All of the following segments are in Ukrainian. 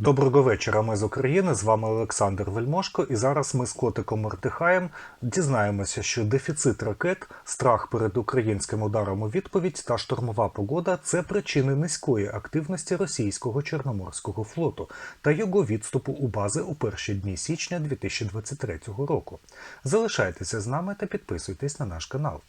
Доброго вечора. Ми з України. З вами Олександр Вельмошко. І зараз ми з котиком Мортихаєм дізнаємося, що дефіцит ракет, страх перед українським ударом у відповідь та штормова погода це причини низької активності російського чорноморського флоту та його відступу у бази у перші дні січня 2023 року. Залишайтеся з нами та підписуйтесь на наш канал.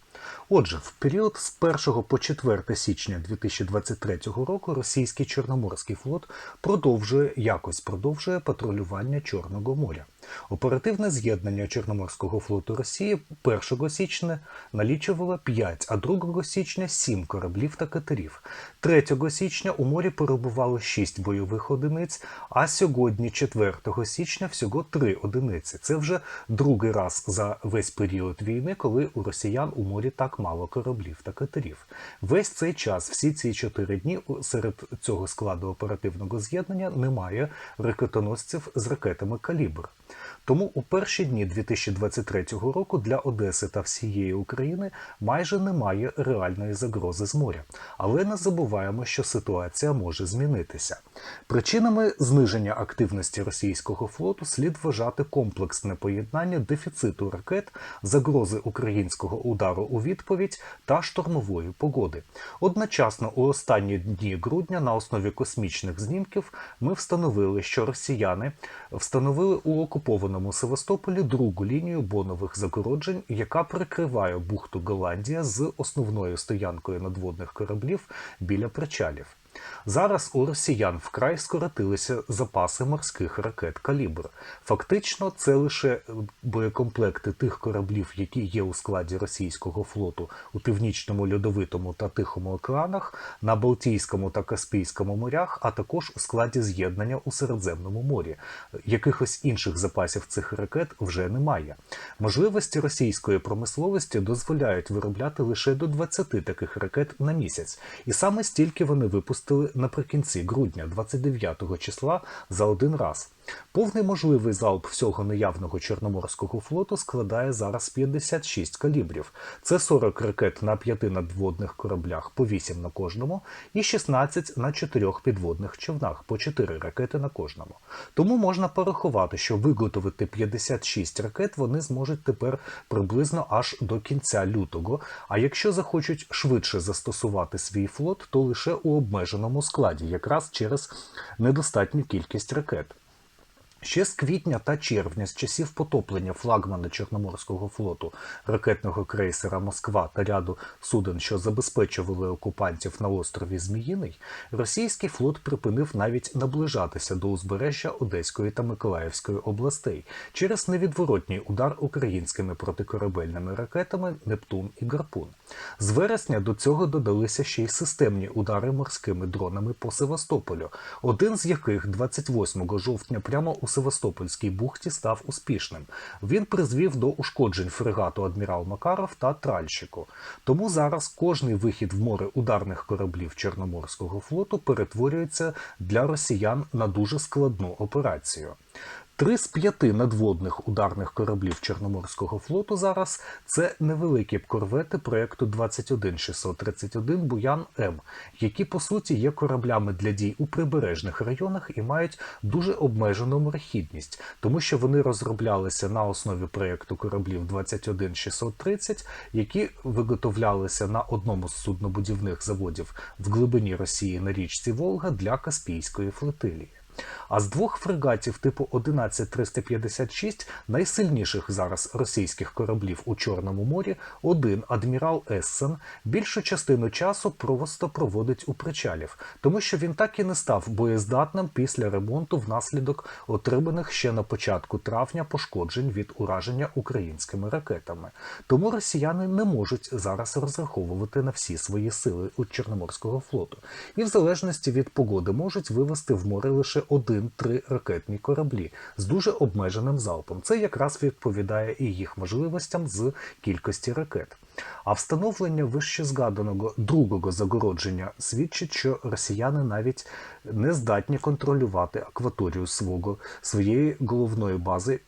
Отже, в період з 1 по 4 січня 2023 року російський Чорноморський флот продовжує якось продовжує патрулювання Чорного моря. Оперативне з'єднання Чорноморського флоту Росії 1 січня налічувало 5, а 2 січня 7 кораблів та катерів. 3 січня у морі перебувало 6 бойових одиниць, а сьогодні, 4 січня, всього 3 одиниці. Це вже другий раз за весь період війни, коли у росіян у морі так мало кораблів та катерів. Весь цей час, всі ці 4 дні, серед цього складу оперативного з'єднання немає ракетоносців з ракетами «Калібр». Тому у перші дні 2023 року для Одеси та всієї України майже немає реальної загрози з моря. Але не забуваємо, що ситуація може змінитися. Причинами зниження активності російського флоту слід вважати комплексне поєднання дефіциту ракет, загрози українського удару у відповідь та штормової погоди. Одночасно у останні дні грудня на основі космічних знімків ми встановили, що росіяни встановили у окупованому Севастополі другу лінію бонових загороджень, яка прикриває бухту Голландія з основною стоянкою надводних кораблів біля причалів. Зараз у росіян вкрай скоротилися запаси морських ракет «Калібр». Фактично, це лише боєкомплекти тих кораблів, які є у складі російського флоту у північному льодовитому та тихому океанах, на Балтійському та Каспійському морях, а також у складі з'єднання у Середземному морі. Якихось інших запасів цих ракет вже немає. Можливості російської промисловості дозволяють виробляти лише до 20 таких ракет на місяць, і саме стільки вони випустили наприкінці грудня, 29 числа, за один раз. Повний можливий залп всього наявного Чорноморського флоту складає зараз 56 калібрів. Це 40 ракет на 5 надводних кораблях по 8 на кожному і 16 на 4 підводних човнах по 4 ракети на кожному. Тому можна порахувати, що виготовити 56 ракет вони зможуть тепер приблизно аж до кінця лютого. А якщо захочуть швидше застосувати свій флот, то лише у обмеженому складі, якраз через недостатню кількість ракет. Ще з квітня та червня, з часів потоплення флагмана Чорноморського флоту, ракетного крейсера Москва та ряду суден, що забезпечували окупантів на острові Зміїний, російський флот припинив навіть наближатися до узбережжя Одеської та Миколаївської областей через невідворотній удар українськими протикорабельними ракетами Нептун і Гарпун. З вересня до цього додалися ще й системні удари морськими дронами по Севастополю, один з яких 28 жовтня прямо у Севастопольській бухті став успішним. Він призвів до ушкоджень фрегату адмірал Макаров та тральщику. Тому зараз кожний вихід в море ударних кораблів Чорноморського флоту перетворюється для росіян на дуже складну операцію. Три з п'яти надводних ударних кораблів Чорноморського флоту зараз це невеликі корвети проєкту 21631 Буян М, які по суті є кораблями для дій у прибережних районах і мають дуже обмежену морехідність, тому що вони розроблялися на основі проєкту кораблів 21630, які виготовлялися на одному з суднобудівних заводів в глибині Росії на річці Волга для Каспійської флотилії. А з двох фрегатів типу 11356 найсильніших зараз російських кораблів у Чорному морі один адмірал Ессен більшу частину часу просто проводить у причалів, тому що він так і не став боєздатним після ремонту внаслідок отриманих ще на початку травня пошкоджень від ураження українськими ракетами. Тому росіяни не можуть зараз розраховувати на всі свої сили у Чорноморського флоту, і в залежності від погоди можуть вивести в море лише один-три ракетні кораблі з дуже обмеженим залпом. Це якраз відповідає і їх можливостям з кількості ракет. А встановлення вище згаданого другого загородження свідчить, що росіяни навіть не здатні контролювати акваторію свого своєї головної бази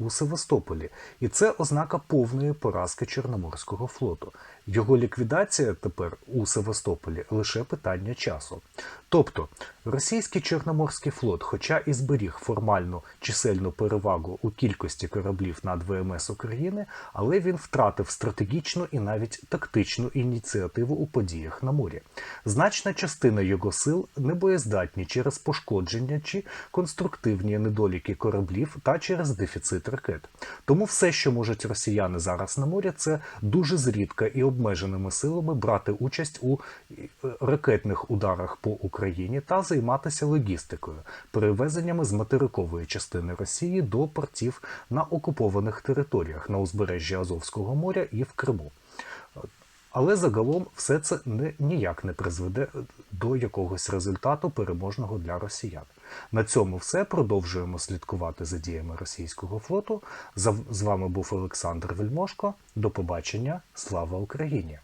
у Севастополі, і це ознака повної поразки Чорноморського флоту. Його ліквідація тепер у Севастополі лише питання часу. Тобто російський Чорноморський флот, хоча і зберіг формальну чисельну перевагу у кількості кораблів над ВМС України, але він втратив стратегічну і навіть тактичну ініціативу у подіях на морі. Значна частина його сил небоєздатні через пошкодження чи конструктивні недоліки кораблів та через дефіцит ракет. Тому все, що можуть росіяни зараз на морі, це дуже зрідка і обмеженими силами брати участь у е, ракетних ударах по Україні та займатися логістикою, перевезеннями з материкової частини Росії до портів на окупованих територіях на узбережжі Азовського моря і в Криму. Але загалом все це не, ніяк не призведе до якогось результату переможного для росіян. На цьому все. Продовжуємо слідкувати за діями російського флоту. З вами був Олександр Вельмошко. До побачення. Слава Україні!